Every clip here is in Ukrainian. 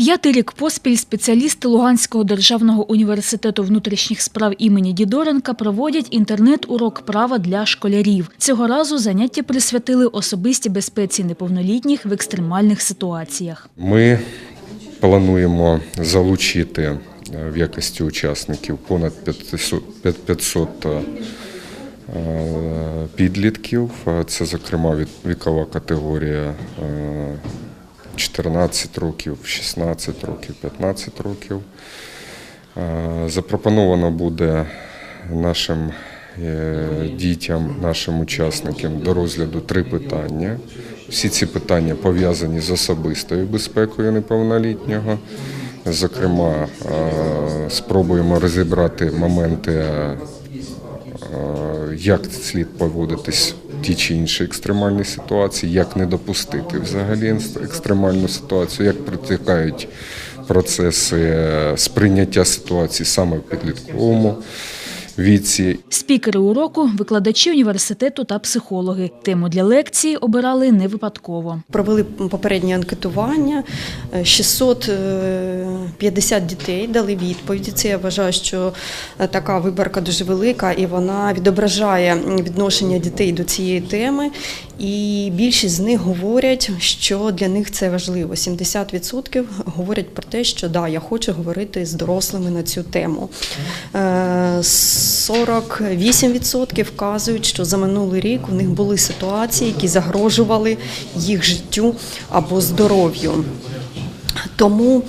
П'ятий рік поспіль спеціалісти Луганського державного університету внутрішніх справ імені Дідоренка проводять інтернет-урок права для школярів. Цього разу заняття присвятили особистій безпеці неповнолітніх в екстремальних ситуаціях. Ми плануємо залучити е, в якості учасників понад 500, 500 е, підлітків. Е, Це, зокрема, вікова категорія 14 років, 16 років, 15 років. Е, Запропоновано буде нашим е, дітям, нашим учасникам до розгляду три питання. Всі ці питання пов'язані з особистою безпекою неповнолітнього. Зокрема, е, спробуємо розібрати моменти, як слід поводитись ті чи інші екстремальні ситуації, як не допустити взагалі екстремальну ситуацію, як протікають процеси е, сприйняття ситуації саме в підлітковому. Віці спікери уроку, викладачі університету та психологи. Тему для лекції обирали не випадково. Провели попереднє анкетування. Е, 600 50 дітей дали відповіді. Це я вважаю, що е, така виборка дуже велика, і вона відображає відношення дітей до цієї теми. І більшість з них говорять, що для них це важливо. 70% говорять про те, що да, я хочу говорити з дорослими на цю тему. Е, 48% вказують, що за минулий рік у них були ситуації, які загрожували їх життю або здоров'ю. Тому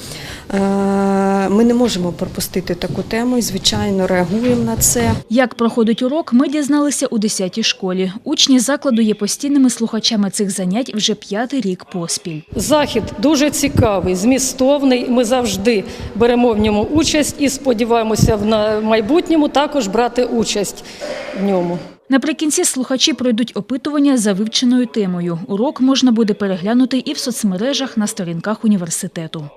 ми не можемо пропустити таку тему і, звичайно, реагуємо на це. Як проходить урок, ми дізналися у 10-й школі. Учні закладу є постійними слухачами цих занять вже п'ятий рік поспіль. Захід дуже цікавий, змістовний. Ми завжди беремо в ньому участь і сподіваємося в майбутньому також брати участь в ньому. Наприкінці слухачі пройдуть опитування за вивченою темою. Урок можна буде переглянути і в соцмережах на сторінках університету.